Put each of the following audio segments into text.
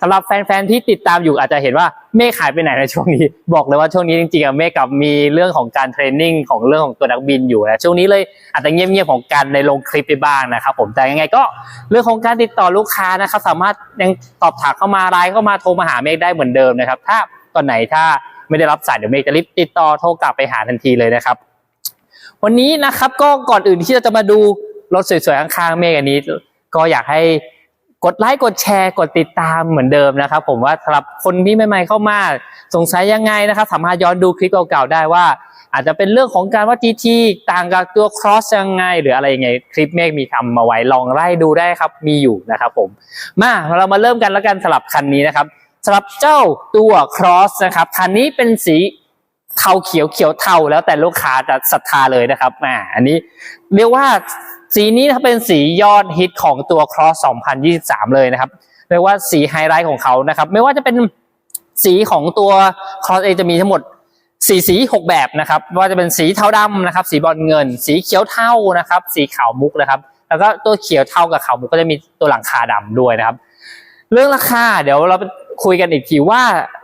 สำหรับแฟนๆที่ติดตามอยู่อาจจะเห็นว่าเมฆหายไปไหนในช่วงนี้ บอกเลยว่าช่วงนี้จริงๆอะเมฆกับมีเรื่องของการเทรนนิ่งของเรื่องของตัวนักบินอยู่นะช่วงนี้เลยอาจจะเงียบๆของการในลงคลิปไปบ้างนะครับผมแต่ยังไงก็เรื่องของการติดต่อลูกค้านะครับสามารถยังตอบถามเข้ามาไลน์เข้ามาโทรมาหาเมฆได้เหมือนเดิมนะครับ ถ้าตอนไหนถ้าไม่ได้รับสายเดี๋ยวเมฆจะรีบติดต่อโทรกลับไปหาทันทีเลยนะครับ วันนี้นะครับก็ก่อนอื่นที่เราจะมาดูรถสวยๆข้างๆเมฆอันนี้ ก็อยากให้ กดไลค์กดแชร์กดติดตามเหมือนเดิมนะครับ ผมว่าสำหรับคนที่ใหม่ๆเข้ามาสงสัยยังไงนะครับ สามารถย้อนดูคลิปเก่าๆได้ว่า อาจจะเป็นเรื่องของการว่า GT ต่างกับตัว Cross ยังไง หรืออะไรยังไงคลิปเมฆมีทำมาไว้ลองไล่ดูได้ครับมีอยู่นะครับผมมาเรามาเริ่มกันแล้วกันสำหรับคันนี้นะครับสำหรับเจ้าตัว Cross นะครับคันนี้เป็นสีเทาเขียวเขียวเทาแล้วแต่ลูกค้าจะศรัทธาเลยนะครับอ่าอันนี้เรียกว่า สีนี้นะครับเป็นสียอดฮิตของตัว Cross 2023 เลยนะครับเรียกว่าสีไฮไลท์ของเขานะครับ ไม่ว่าจะเป็นสีของตัว Cross เองจะมีทั้งหมดสีสีหกแบบนะครับว่าจะเป็นสีเทาดำนะครับ สีบอลเงิน สีเขียวเทานะครับ สีขาวมุกนะครับ แล้วก็ตัวเขียวเทากับขาวมุกก็จะมีตัวหลังคาดำด้วยนะครับ เรื่องราคาเดี๋ยวเราคุยกันอีกทีว่า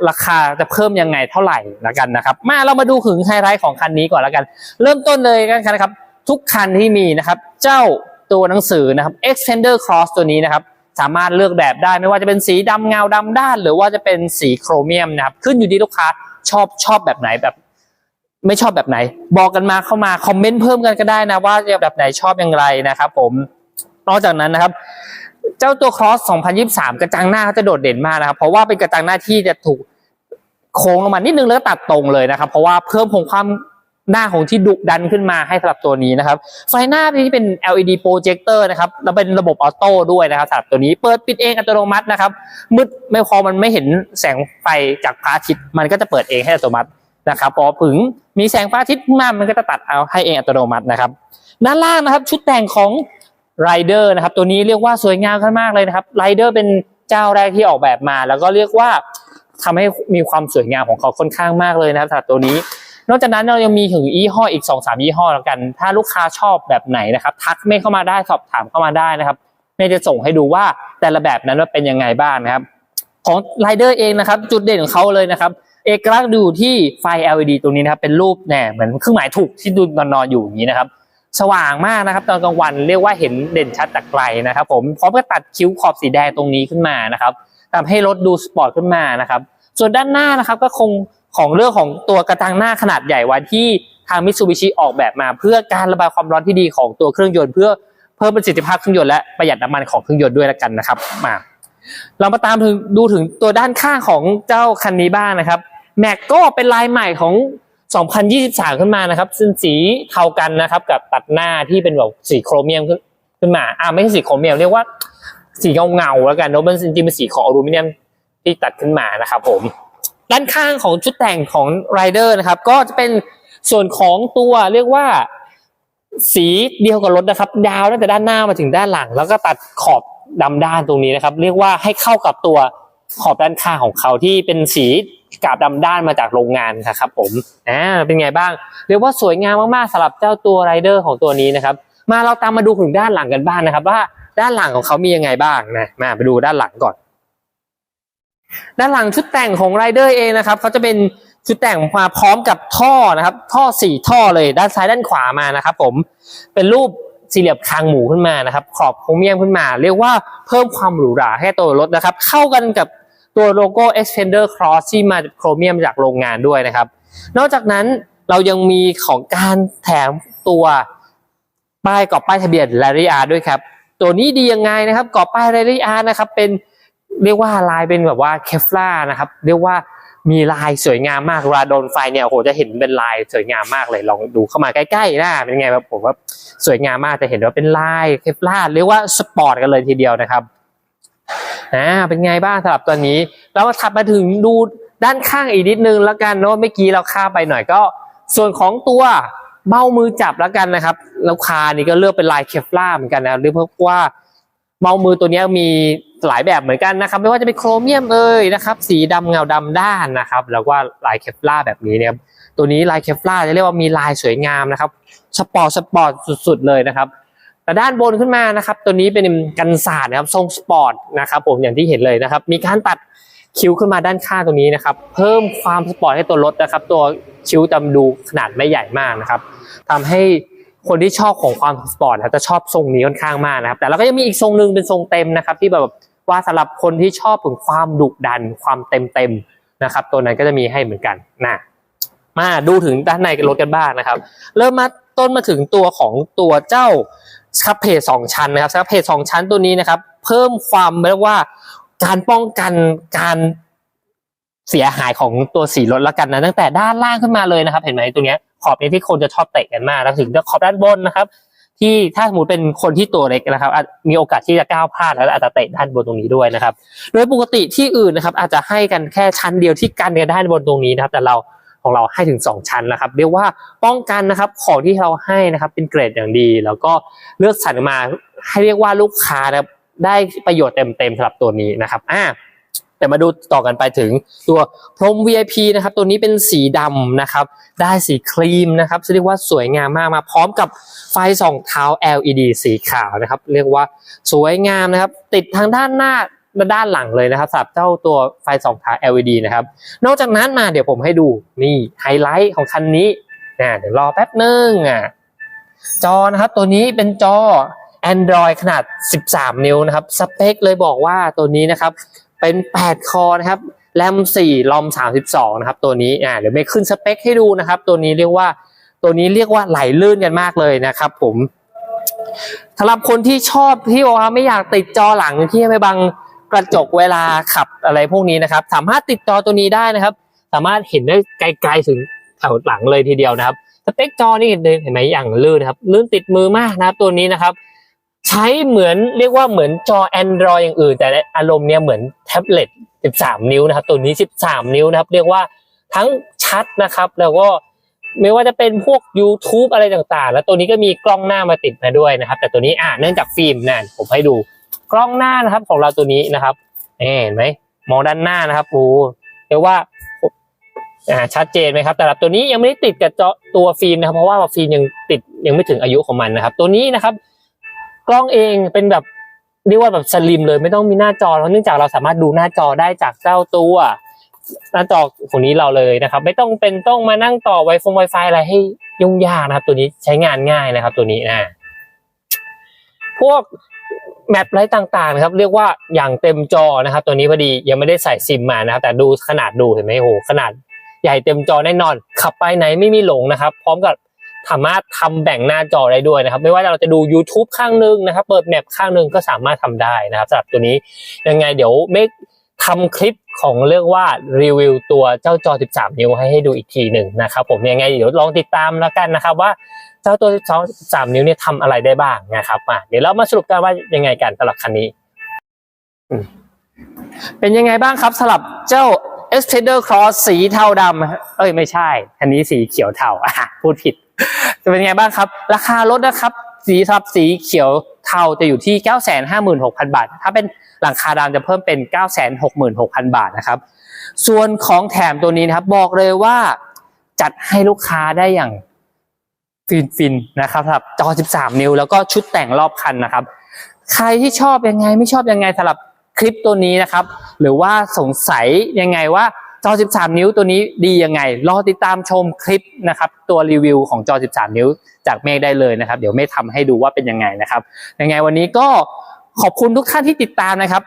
ราคาจะเพิ่มยังไงเท่าไหร่ละกันนะครับ มาเรามาดูถึงไฮไลท์ของคันนี้ก่อนละกัน เริ่มต้นเลยกันนะครับ ทุกคันที่มีนะครับ เจ้าตัวหนังสือนะครับ Extender Cross ตัวนี้นะครับ สามารถเลือกแบบได้ไม่ว่าจะเป็นสีดำเงาดำด้าน หรือว่าจะเป็นสีโครเมียมนะครับ ขึ้นอยู่ที่ลูกค้าชอบชอบแบบไหนแบบ ไม่ชอบแบบไหน บอกกันมาเข้ามาคอมเมนต์เพิ่มกันก็ได้นะว่าแบบไหนชอบอย่างไรนะครับผมนอกจากนั้นนะครับเจ้าตัว Cross 2023 กระจังหน้าเขาจะโดดเด่นมากนะครับ เพราะว่าเป็นกระจังหน้าที่จะถูกโค้งลงมานิดนึงแล้วก็ตัดตรงเลยนะครับ เพราะว่าเพิ่มคงความ หน้าของที่ดุดันขึ้นมาให้สำหรับตัวนี้นะครับ ไฟหน้าที่เป็น LED projector นะครับ แล้วเป็นระบบออโต้ด้วยนะครับสำหรับตัวนี้ เปิดปิดเองอัตโนมัตินะครับ มืดไม่พอมันไม่เห็นแสงไฟจากพระอาทิตย์ มันก็จะเปิดเองให้อัตโนมัตินะครับพอถึงมีแสงพระอาทิตย์มามันก็จะตัดเอาให้เองอัตโนมัตินะครับ ด้านล่างนะครับชุดแต่งของไรเดอร์นะครับ ตัวนี้เรียกว่าสวยงามขึ้นมากเลยนะครับไรเดอร์เป็นเจ้าแรกที่ออกแบบมา แล้วก็เรียกว่าทำให้มีความสวยงามของเขาค่อนข้างมากเลยนะครับสำหรับตัวนี้ นอกจากนั้นเรายังมีถึงยี่ห้ออีก2อสามยี่ห้อแล้วกัน ถ้าลูกค้าชอบแบบไหนนะครับ ทักเมฆเข้ามาได้สอบถามเข้ามาได้นะครับเมฆจะส่งให้ดูว่าแต่ละแบบนั้นว่าเป็นยังไงบ้างนะครับ ของไรเดอร์เองนะครับ จุดเด่นของเขาเลยนะครับเอกลักษณ์ดูที่ไฟ LED ตรงนี้นะครับเป็นรูปแหน่เหมือนเครื่องหมายถูกที่ดูนอนๆอยู่อย่างนี้นะครับ สว่างมากนะครับ ตอนกลางวันเรียกว่าเห็นเด่นชัดจากไกลนะครับ ผมพร้อมกับตัดคิ้วขอบสีแดงตรงนี้ขึ้นมานะครับทำให้รถดูสปอร์ตขึ้นมานะครับ ส่วนด้านหน้านะครับก็คง ของเรื่องของตัวกระจังหน้าขนาดใหญ่ไว้ที่ทางมิตซูบิชิออกแบบมา เพื่อการระบายความร้อนที่ดีของตัวเครื่องยนต์เพื่อเพิ่มประสิทธิภาพเครื่องยนต์และประหยัดน้ำมันของเครื่องยนต์ด้วยแล้วกันนะครับมาเรามาตามถึงดูถึงตัวด้านข้างของเจ้าคันนี้บ้างนะครับแม็กก็เป็นลายใหม่ของ 2023 ขึ้นมานะครับซึ่งสีเทากันนะครับกับตัดหน้าที่เป็นแบบสีโครเมียมขึ้นขึ้นมาอ่าไม่ใช่สีโครเมียมเรียกว่าสีเงาเงาๆแล้วกันเนอะมันจริงๆเป็นสีของอลูมิเนียมที่ตัดขึ้นมานะครับผม ด้านข้างของชุดแต่งของไรเดอร์นะครับ ก็จะเป็นส่วนของตัวเรียกว่าสีเดียวกับรถนะครับ ยาวตั้งแต่ด้านหน้ามาถึงด้านหลัง แล้วก็ตัดขอบดำด้านตรงนี้นะครับ เรียกว่าให้เข้ากับตัวขอบด้านข้างของเขาที่เป็นสีกาบดำด้านมาจากโรงงานนะครับผมอ่าเป็นไงบ้าง เรียกว่าสวยงามมากๆสำหรับเจ้าตัวไรเดอร์ของตัวนี้นะครับ มาเราตามมาดูถึงด้านหลังกันบ้างนะครับ ว่าด้านหลังของเขามียังไงบ้างนะมาไปดูด้านหลังก่อน ด้านหลังชุดแต่งของไรเดอร์เองนะครับเขาจะเป็นชุดแต่งมาพร้อมกับท่อนะครับ ท่อสี่ท่อเลยด้านซ้ายด้านขวามานะครับ ผมเป็นรูปสี่เหลี่ยมคางหมูขึ้นมานะครับ ขอบโครเมียมขึ้นมา เรียกว่าเพิ่มความหรูหราให้ตัวรถนะครับ เข้ากันกับตัวโลโก้ Extender Cross ที่มาโครเมียมจากโรงงานด้วยนะครับ นอกจากนั้นเรายังมีของการแถมตัวป้ายกรอบป้ายทะเบียน l a r i a ด้วยครับ ตัวนี้ดียังไงนะครับกรอบป้าย l a r i a นะครับเป็น เรียกว่าลายเป็นแบบว่าเคฟลานะครับ เรียกว่ามีลายสวยงามมากเวลาโดนไฟเนี่ยโอ้โหจะเห็นเป็นลายสวยงามมากเลยลองดูเข้ามาใกล้ๆนะเป็นไงแบบผมว่าสวยงามมากจะเห็นว่าเป็นลายเคฟลาเรียกว่าสปอร์ตกันเลยทีเดียวนะครับอ่าเป็นไงบ้างสำหรับตัวนี้แล้วถัดมาถึงดูด้านข้างอีกนิดนึงแล้วกันเนาะเมื่อกี้เราข้าไปหน่อยก็ ส่วนของตัวเบ้ามือจับแล้วกันนะครับแล้วคานี่ก็เลือกเป็นลายเคฟล่าเหมือนกันนะเรียกว่าเบ้ามือตัวนี้มี หลายแบบเหมือนกันนะครับ ไม่ว่าจะเป็นโครเมียมเอ่ยนะครับ สีดำเงาดำด้านนะครับ แล้วก็ลายเคฟล่าแบบนี้เนี่ยตัวนี้ลายเคฟล่าจะเรียกว่ามีลายสวยงามนะครับสปอร์ตสปอร์ตสุดๆเลยนะครับแต่ด้านบนขึ้นมานะครับ ตัวนี้เป็นกันศาสตร์นะครับทรงสปอร์ตนะครับผมอย่างที่เห็นเลยนะครับ มีการตัดคิ้วขึ้นมาด้านข้างตรงนี้นะครับ เพิ่มความสปอร์ตให้ตัวรถนะครับ ตัวคิ้วจำดูขนาดไม่ใหญ่มากนะครับทำให้คนที่ชอบของความสปอร์ตนะจะชอบทรงนี้ค่อนข้างมากนะครับ แต่เราก็ยังมีอีกทรงหนึ่งเป็นทรงเต็มนะครับ ที่แบบ ว่าสำหรับคนที่ชอบถึงความดุดันความเต็มเต็มนะครับ ตัวนั้นก็จะมีให้เหมือนกันนะมาดูถึงด้านในรถกันบ้างนะครับ เริ่มมาต้นมาถึงตัวของตัวเจ้าสครับเพจสองชั้นนะครับสครับเพจสองชั้นตัวนี้นะครับ เพิ่มความเรียกว่าการป้องกันการเสียหายของตัวสีรถละกันนะตั้งแต่ด้านล่างขึ้นมาเลยนะครับ เห็นไหมตรงเนี้ยขอบนี้ที่คนจะชอบเตะกันมากแล้วถึงขอบด้านบนนะครับ ที่ถ้าสมมติเป็นคนที่ตัวเล็กนะครับอาจมีโอกาสที่จะก้าวพลาดแล้วอาจจะเตะด้านบนตรงนี้ด้วยนะครับ โดยปกติที่อื่นนะครับ อาจจะให้กันแค่ชั้นเดียวที่กันกันด้านบนตรงนี้นะครับ แต่เราของเราให้ถึง 2 ชั้นนะครับ เรียกว่าป้องกันนะครับของที่เราให้นะครับ เป็นเกรดอย่างดี แล้วก็เลือกสรรมาให้เรียกว่าลูกค้านะครับได้ประโยชน์เต็มๆสำหรับตัวนี้นะครับอ่า แต่มาดูต่อกันไปถึงตัวพรม VIP นะครับ ตัวนี้เป็นสีดำนะครับ ได้สีครีมนะครับเรียกว่าสวยงามมากมาพร้อมกับไฟส่องเท้า LED สีขาวนะครับ เรียกว่าสวยงามนะครับ ติดทางด้านหน้าและด้านหลังเลยนะครับสำหรับเจ้าตัวไฟส่องเท้า LED นะครับ นอกจากนั้นมาเดี๋ยวผมให้ดูนี่ไฮไลท์ของคันนี้นะเดี๋ยวรอแป๊บนึงอะจอนะครับตัวนี้เป็นจอ Android ขนาด 13 นิ้วนะครับ สเปคเลยบอกว่าตัวนี้นะครับ เป็น 8 คอนะครับ แรม 4 ลอม 32 นะครับ ตัวนี้ อ่า เดี๋ยวไม่ขึ้นสเปคให้ดูนะครับ ตัวนี้เรียกว่า ตัวนี้เรียกว่าไหลลื่นกันมากเลยนะครับผมสำหรับคนที่ชอบที่บอกว่าไม่อยากติดจอหลังที่ไม่บังกระจกเวลาขับอะไรพวกนี้นะครับ สามารถติดจอตัวนี้ได้นะครับ สามารถเห็นได้ไกลๆถึงแถวหลังเลยทีเดียวนะครับ สเปคจอนี่เห็นไหมอย่างลื่นครับ ลื่นติดมือมากนะครับ ตัวนี้นะครับ ใช้เหมือนเรียกว่าเหมือนจอ Android อย่างอื่น แต่อารมณ์เนี่ยเหมือนแท็บเล็ต 13 นิ้วนะครับ ตัวนี้ 13 นิ้วนะครับ เรียกว่าทั้งชัดนะครับ แล้วก็ไม่ว่าจะเป็นพวก YouTube อะไรต่างๆ แล้วตัวนี้ก็มีกล้องหน้ามาติดมาด้วยนะครับ แต่ตัวนี้อ่าเนื่องจากฟิล์มนั่นผมให้ดูกล้องหน้านะครับของเราตัวนี้นะครับเห็นไหมมองด้านหน้านะครับโอ้เรียกว่าอ่าชัดเจนไหมครับแต่ละตัวนี้ยังไม่ได้ติดกับจอตัวฟิล์มนะครับ เพราะว่าฟิล์มยังติดยังไม่ถึงอายุของมันนะครับ ตัวนี้นะครับ กล้องเองเป็นแบบเรียกว่าแบบสลิมเลยไม่ต้องมีหน้าจอเพราะเนื่องจากเราสามารถดูหน้าจอได้จากเจ้าตัวหน้าจอของนี้เราเลยนะครับ ไม่ต้องเป็นต้องมานั่งต่อไวฟงไวไฟอะไรให้ยุ่งยากนะครับ ตัวนี้ใช้งานง่ายนะครับ ตัวนี้นะพวกแมปไรต่างๆนะครับ เรียกว่าอย่างเต็มจอนะครับ ตัวนี้พอดียังไม่ได้ใส่ซิมมานะครับ แต่ดูขนาดดูเห็นไหมโหขนาดใหญ่เต็มจอแน่นอน ขับไปไหนไม่มีหลงนะครับ พร้อมกับ สามารถทำแบ่งหน้าจอได้ด้วยนะครับ ไม่ว่าเราจะดู YouTube ข้างหนึงนะครับ เปิดแมปข้างหนึงก็สามารถทำได้นะครับสำหรับตัวนี้ยังไงเดี๋ยวเมฆทำคลิปของเรียกว่ารีวิวตัวเจ้าจอ 13 นิ้วให้ให้ดูอีกทีหนึ่งนะครับผมยังไงเดี๋ยวลองติดตามแล้วกันนะครับว่าเจ้าตัว13 นิ้วเนี่ยทำอะไรได้บ้างนะครับอะเดี๋ยวเรามาสรุปกันว่ายังไงกันสำหรับคันนี้ เป็นยังไงบ้างครับสำหรับเจ้า e x p e d e r Cross สีเทาดำเอ้ยไม่ใช่คันนี้สีเขียวเทาพูดผิด จะเป็นไงบ้างครับ ราคารถนะครับ สีสับสีเขียวเทาจะอยู่ที่ 956,000 บาท ถ้าเป็นหลังคาดำจะเพิ่มเป็น 966,000 บาทนะครับ ส่วนของแถมตัวนี้นะครับ บอกเลยว่าจัดให้ลูกค้าได้อย่างฟินฟินๆนะครับสำหรับจอ 13 นิ้ว แล้วก็ชุดแต่งรอบคันนะครับ ใครที่ชอบยังไงไม่ชอบยังไงสำหรับคลิปตัวนี้นะครับ หรือว่าสงสัยยังไงว่า จอ 13 นิ้วตัวนี้ดียังไง รอติดตามชมคลิปนะครับตัวรีวิวของจอ 13 นิ้วจากเมฆได้เลยนะครับ เดี๋ยวเมฆทำให้ดูว่าเป็นยังไงนะครับยังไงวันนี้ก็ขอบคุณทุกท่านที่ติดตามนะครับ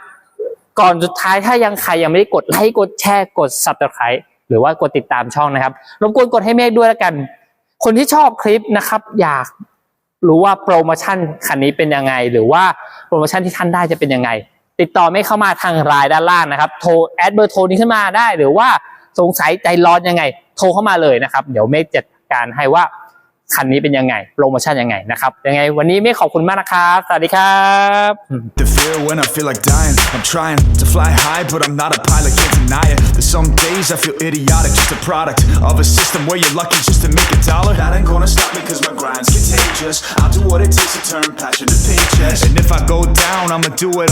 ก่อนสุดท้ายถ้ายังใครยังไม่ได้กดไลค์กดแชร์กด subscribe หรือว่ากดติดตามช่องนะครับรบกวนกดให้เมฆด้วยแล้วกัน คนที่ชอบคลิปนะครับ อยากรู้ว่าโปรโมชั่นคันนี้เป็นยังไง หรือว่าโปรโมชั่นที่ท่านได้จะเป็นยังไง ติดต่อไม่เข้ามาทางรายด้านล่างนะครับ โทรแอดเบอร์โทรนี้ขึ้นมาได้หรือว่าสงสัยใจร้อนยังไง โทรเข้ามาเลยนะครับ เดี๋ยวเมฆจัดการให้ว่าคันนี้เป็นยังไง โปรโมชั่นยังไงนะครับ ยังไงวันนี้เมฆขอบคุณมากนะครับ สวัสดีครับ The fear when I feel like dying. I'm trying to fly high, but I'm not a pilot, can't deny it. There's some days I feel idiotic, just a product of a system where you're lucky just to make a dollar. That ain't gonna stop me, cause my grind's contagious. I'll do what it takes to turn passion to paychecks. And if I go down, I'ma do it